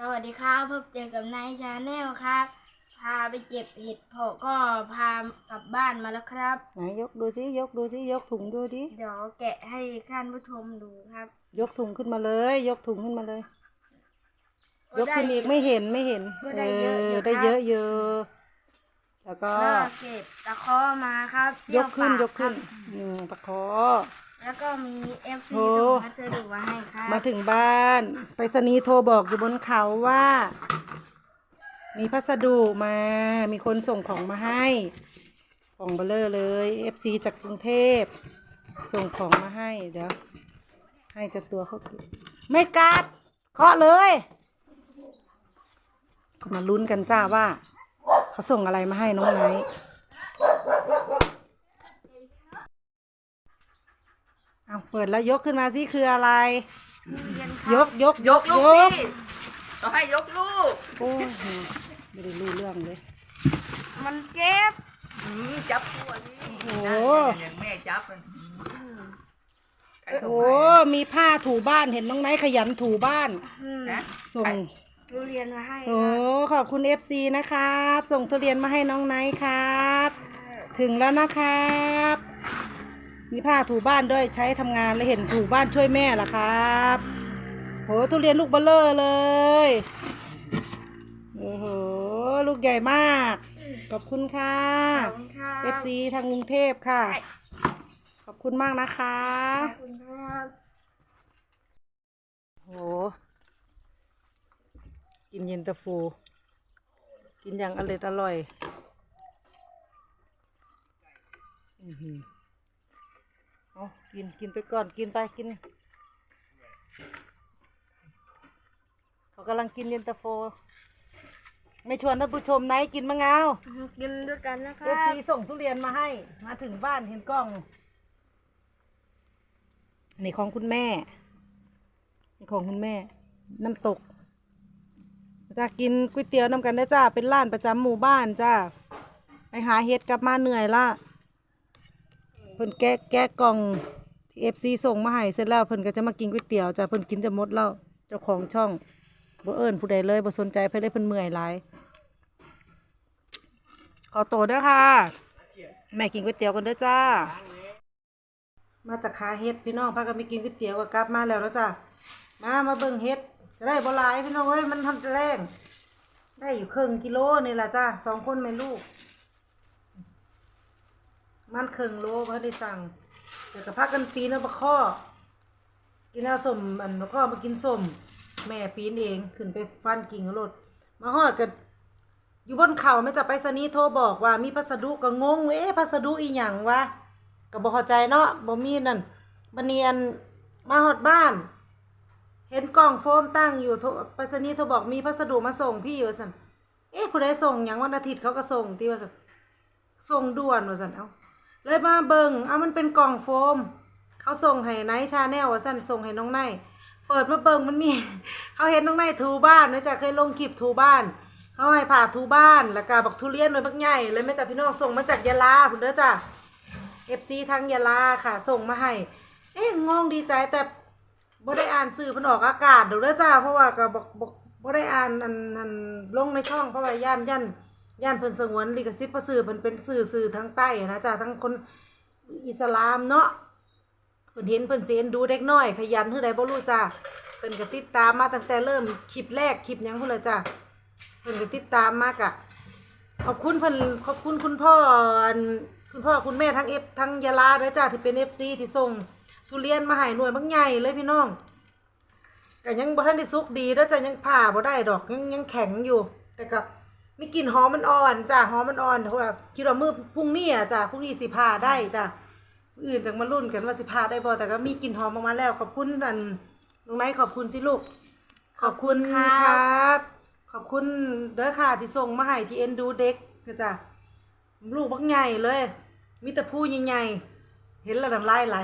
สวัสดีครับพบเจอกับนายชาแนลครับ พาไปเก็บเห็ดเพาะก็พากลับบ้านมาแล้วครับ ไหนยกดูสิยกดูสิยกถุงดูดิเดี๋ยวแกะให้ท่านผู้ชมดูครับยกถุงขึ้นมาเลย ยกถุงขึ้นมาเลย ยกได้ขึ้นอีกไม่เห็นไม่เห็นก็เอได้เยอะอยู่อได้ครับเยอะเยอะแล้วก็ก็เก็บตะเคอมาครับยกขึ้นเปยรี้วกขึ้นปาอืมตะขอครับ แล้วก็มีเอฟซีโอ้ส่งพัสดุมาให้ครับมาถึงบ้านไปรษณีย์โทรบอกอยู่บนเขาว่า มีพัสดุมา มีคนส่งของมาให้ ของเบลเลอร์เลยเอฟซีจากกรุงเทพ ส่งของมาให้เดี๋ยวให้เจ้าตัวเขาเก็บไม่กัดเคาะเลยก็มาลุ้นกันจ้าว่า เขาส่งอะไรมาให้น้องไนท์ เอาเปิดแล้วยกขึ้นมาสิคืออะไรเรียนคยรับกยกยกลูกยกสิต้องให้ยกลูก โอ้ยไม่ได้รู้เรื่องเลย มันเจ็บอืมจับตัวนี้โอ้โห นั่นอย่างแม่จับมันใครส่งโอ้ ให้มีผ้าถูบ้านเห็นน้องไนท์ขยันถูบ้าน อืมนะส่ง ทุเรียนมาให้คโอ้รับขอบคุณ FC นะครับ ส่งทุเรียนมาให้น้องไนท์ครับ ถึงแล้วนะครับ มีผ้าถูบ้านด้วยใช้ทำงานแล้วเห็นถูบ้านช่วยแม่ล่ะครับโหทุเรียนลูกเบลเลอร์เลยโอ้โหลูกใหญ่มาก ขอบคุณค่ะ ขอบคุณครับ FC ทางกรุงเทพค่ะ ขอบคุณมากนะคะ ขอบคุณครับโห กินเย็นตาโฟกินอย่างอร่อยอร่อย อื้อหือ เอากินกินไปก่อนกินไปกิน เขากำลังกินเย็นตาโฟ ไม่ชวนท่านผู้ชมไหนกินมะงาวกินด้วยกันนะคเอรัฟบซีส่งทุเรียนมาให้ มาถึงบ้านเห็นกล้อง นี่ของคุณแม่ นี่ของคุณแม่ น้ำตกจะกินก๋วยเตี๋ยวน้ำกันได้อจ้าเป็นร้านประจำหมู่บ้านจ้าไปหาเห็ดกลับมาเหนื่อยละ เพิ่นแกะแกะกล่องที่เอฟซีส่งมาให้เสร็จแล้วเพิ่นก็จะมากินก๋วยเตี๋ยวจ้าเพิ่นกินจะหมดแล้วเจ้าของช่องบ่เอิ้นผู้ใดเลยบ่สนใจเพิ่นเลยเพิ่นเมื่อยหลายขอตัวด้วยค่ะ แม่กินก๋วยเตี๋ยวกันเด้อจ้า มาจากขาเฮ็ดพี่น้องพากันไปกินก๋วยเตี๋ยวก็กลับมาแล้วแล้วจ้ามามาเบิ่งเฮ็ดจะได้บ่หลายพี่น้องเอ้ยมันทำแต่แรงได้อยู่ครึ่งกิโลนี่ล่ะจ้าสองคนแม่ลูก มันเครึ่งโลเพิ่นได้สั่งเดี๋ยวก็พากันปีนเอาบะข้อ กินเอาสมอันบะข้อมากินสมแม่ปีนเองขึ้นไปฟันกิ่งเอารถมาฮอดกันอยู่บนเขาไม่จะไปสนีโทรบอกว่ามีพัสดุก็งงเอ๊ะพัสดุอีหยังวะก็บ่เข้าใจเนาะบ่มีนั่นบันเนียนมาฮอดบ้าน เห็นกล่องโฟมตั้งอยู่ไปสนีโทรบอกมีพัสดุมาส่งพี่ว่าซั่นเอ๊ะผู้ใดส่งหยังวันอาทิตย์เขาก็ส่งที่ว่าซั่นส่งด่วนว่าซั่นเอ้า เลยมาเบิ่งเอ้ามันเป็นกล่องโฟม เขาส่งให้ไนท์ชาแนลว่าซั่นส่งให้น้องไนเปิดมาเบิ่งมันมี เขาเห็นน้องไนท์ถูบ้านไว้จ้ะเคยลงคลิปถูบ้าน เขาให้ผ่าทูบ้านแล้วก็บักทุเรียนเลยบักใหญ่เลยแม่จ้ะพี่น้องส่งมาจากยะลาคุณเด้อจ้ะเอฟซีทางยะลาค่ะ ส่งมาให้ เอ๊ะงงดีใจแต่บ่ได้อ่านสื่อเพิ่นออกอากาศเด้อเด้อจ้าเพราะว่าก็บ่บ่บ่ได้อ่านอันอันลงในช่องเพราะว่าย่านย่าน ย่านเพิ่นสงวนลิขสิทธิ์เพราะสื่อเพิ่นเป็นสื่อสื่อทางใต้นะจ้ะทั้งคนอิสลามเนาะเพิ่นเห็นเพิ่นสิเอ็นดูเด็กน้อย ขยันคือใดบ่รู้จ้ะเพิ่นก็ติดตามมาตั้งแต่เริ่มคลิปแรกคลิปหยังพุ่นเลยจ้ะเพิ่นก็ติดตามมากอะขอบคุณเพิ่นขอบคุณคุณพ่อคุณพ่อคุณแม่ทั้งเอฟทั้งยาลาเด้อจ้าที่เป็นเอฟซีที่ส่งทุเรียนมาให้หน่วยบางใหญ่เลยพี่น้องก็ยังบ่ทันได้สุกดีเด้อจ้ายังผ่าบ่ได้ดอกยังยังแข็งอยู่แต่ก็ มีกลิ่นหอมมันอ่อนจ้าหอมมันอ่อนเพราะว่าคิดว่ามื้อพรุ่งนี้อะจ้าพรุ่งนี้สิผ่าได้จ้ามื้ออื่นจังมาลุ้นกันว่าสิผ่าได้บ่แต่ก็มีกลิ่นหอมออกมาแล้ว ขอบคุณอันน้องไนท์ขอบคุณสิลูก ขอบคุณขอบคุณคครัรับ ขอบคุณเด้อค่ะที่ส่งมาให้ที่เอ็นดูเด็กก็จ้ะลูกบักใหญ่เลยมีแต่ผู้ใหญ่ๆเห็นแล้วน้ำลายไหล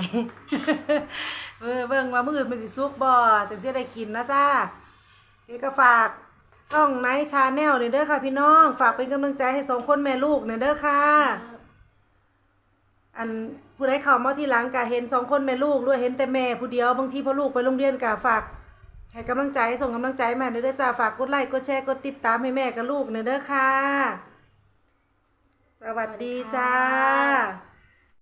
เออเบิ่งว่ามื้ออื่นมันสิสุกบ่จังสิได้กินนะจ้าเดี๋ยวก็ฝาก ช่องไนท์ชาแนลนี่เด้อค่ะ พี่น้อง ฝากเป็นกำลังใจให้สองคนแม่ลูกนี่เด้อค่ะ อันผู้ใดเข้ามาที่หลังก็เห็นสองคนแม่ลูกด้วยเห็นแต่แม่ผู้เดียวบางทีพอลูกไปโรงเรียนก็ฝากให้กำลังใจส่งกำลังใจมาเด้อจ้าฝากกดไลค์กดแชร์กดติดตามให้แม่กับลูกเด้อค่ะ สวัสดีจ้า